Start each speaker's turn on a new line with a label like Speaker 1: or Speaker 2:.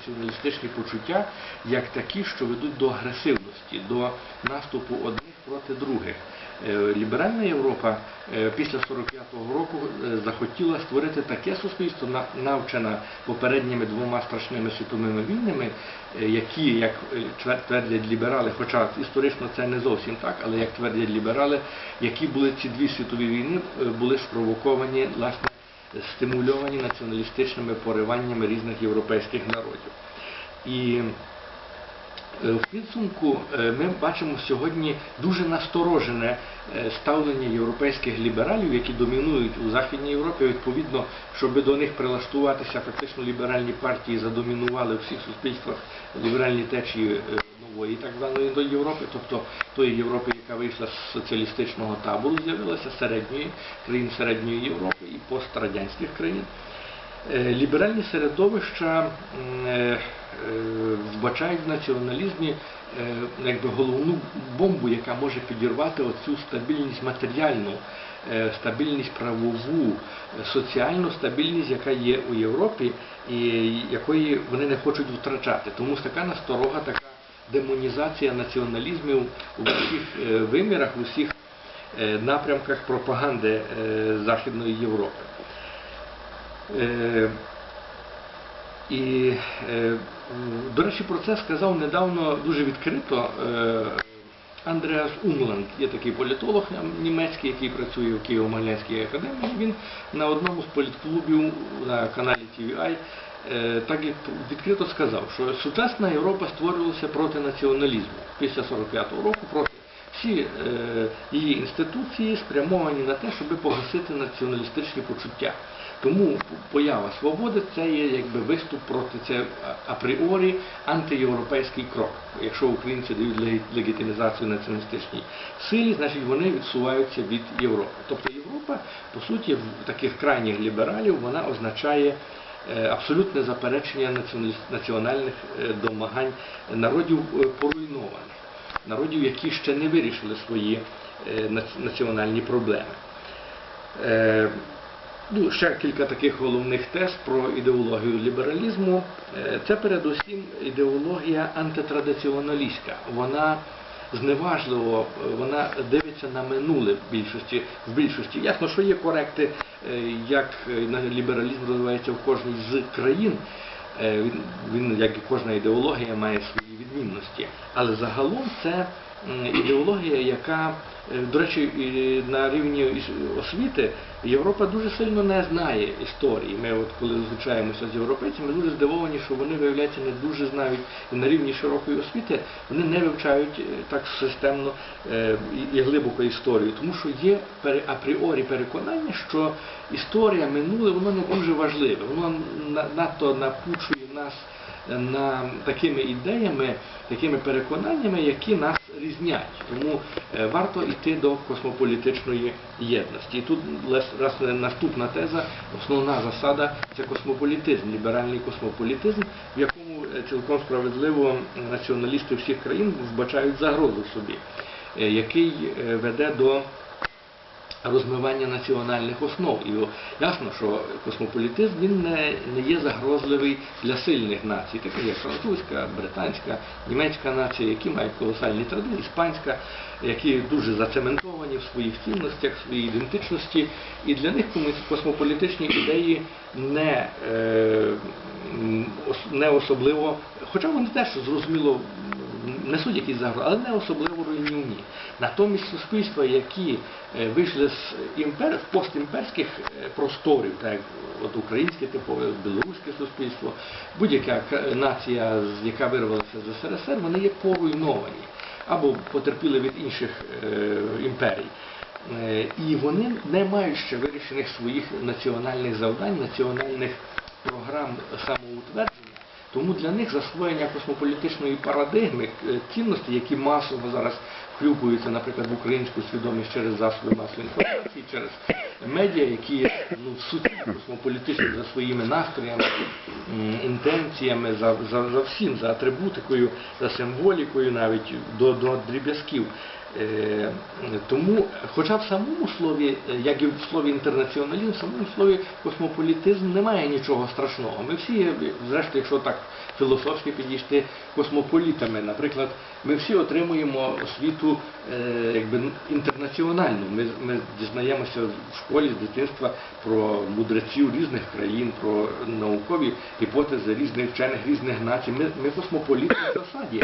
Speaker 1: націоналістичні почуття як такі, що ведуть до агресивності, до наступу одних проти других. Е, Ліберальна Європа е, після 45-го року е, захотіла створити таке суспільство, навчене попередніми двома страшними світовими війнами, які, як твердять ліберали, хоча історично це не зовсім так, але як твердять ліберали, які були ці дві світові війни, були спровоковані власне стимульовані націоналістичними пориваннями різних європейських народів. І Е, В підсумку е, ми бачимо сьогодні дуже насторожене е, ставлення європейських лібералів, які домінують у Західній Європі. Відповідно, щоб до них прилаштуватися, фактично ліберальні партії задомінували у всіх суспільствах ліберальні течії нової так званої до Європи, тобто тої Європи, яка вийшла з соціалістичного табору, з'явилася середньої країн середньої Європи і пострадянських країн. Е, Ліберальні середовища е, е, вбачають в націоналізмі якби головну бомбу, яка може підірвати оцю стабільність матеріальну, стабільність правову, соціальну стабільність, яка є у Європі, і якої вони не хочуть втрачати. Тому така насторога, така демонізація націоналізмів у всіх е, вимірах, у всіх е, напрямках пропаганди е, Західної Європи. І, до речі, про це сказав недавно дуже відкрито Андреас Умланд. Є такий політолог німецький, який працює в Києво-Могилянській академії. Він на одному з політклубів на каналі TVI е, так відкрито сказав, що сучасна Європа створювалася проти націоналізму після 45-го року, проти всі е, її інституції спрямовані на те, щоб погасити націоналістичні почуття. Тому поява свободи це є якби виступ проти це апріорі антиєвропейський крок. Якщо українці дають легітимізацію націоналістичній силі, значить вони відсуваються від Європи. Тобто Європа, по суті, в таких крайніх лібералів вона означає е, абсолютне заперечення національних е, домагань народів е, поруйнованих, народів, які ще не вирішили свої національні проблеми. Ну, ще кілька таких головних тез про ідеологію лібералізму. Е, Це передусім ідеологія антитрадиціоналістська. Вона зневажливо, е, вона дивиться на минуле в більшості. В більшості. Ясно, що є коректи, е, як лібералізм розвивається в кожній з країн. Він, він, як і кожна ідеологія, має свої відмінності. Але загалом це ідеологія, яка, е, до речі, на рівні освіти Європа дуже сильно не знає історії. Ми, от коли зустрічаємося з європейцями, дуже здивовані, що вони, виявляється, не дуже знають і на рівні широкої освіти вони не вивчають е, так системно е, і- глибоко історію, тому що є апріорі переконання, що історія минуле воно не дуже важливе, воно на- надто напучує нас на такими ідеями, такими переконаннями, які нас різнять. Тому е, варто йти до космополітичної єдності. І тут лес- наступна теза, основна засада це космополітизм, ліберальний космополітизм, в якому е, цілком справедливо націоналісти всіх країн вбачають загрозу собі, е, який е, веде до розмивання національних основ. І ясно, що космополітизм він не, не є загрозливий для сильних націй, таких як французька, британська, німецька нація, які мають колосальні традиції, іспанська, які дуже зацементовані в своїх цінностях, в своїй ідентичності. І для них космополітичні ідеї не, е, не особливо, хоча вони теж зрозуміло несуть якісь загрози, але не особливо руйнівні. Натомість суспільства, які е, вийшли з імпер, постімперських е, просторів, так як от українське типове, білоруське суспільство, будь-яка нація, яка вирвалася з СРСР, вони є поруйновані або потерпіли від інших е, імперій. Е, І вони не мають ще вирішених своїх національних завдань, національних програм самоутвердження. Тому для них засвоєння космополітичної парадигми, е, цінності, які масово зараз хлюпуються, наприклад, в українську свідомість через засоби масової інформації, через медіа, які ну, в суті космополітичні за своїми настроями, інтенціями, за, за, за всім, за атрибутикою, за символікою, навіть до, до дріб'язків. Е, Тому, хоча в самому слові, як і в слові інтернаціоналізм, в самому слові космополітизм немає нічого страшного. Ми всі, зрештою, якщо так філософськи підійти космополітами. Наприклад, ми всі отримуємо освіту е, якби інтернаціональну. Ми, ми дізнаємося в школі з дитинства про мудреців різних країн, про наукові гіпотези різних вчених різних націй. Ми, ми космополіти в засаді.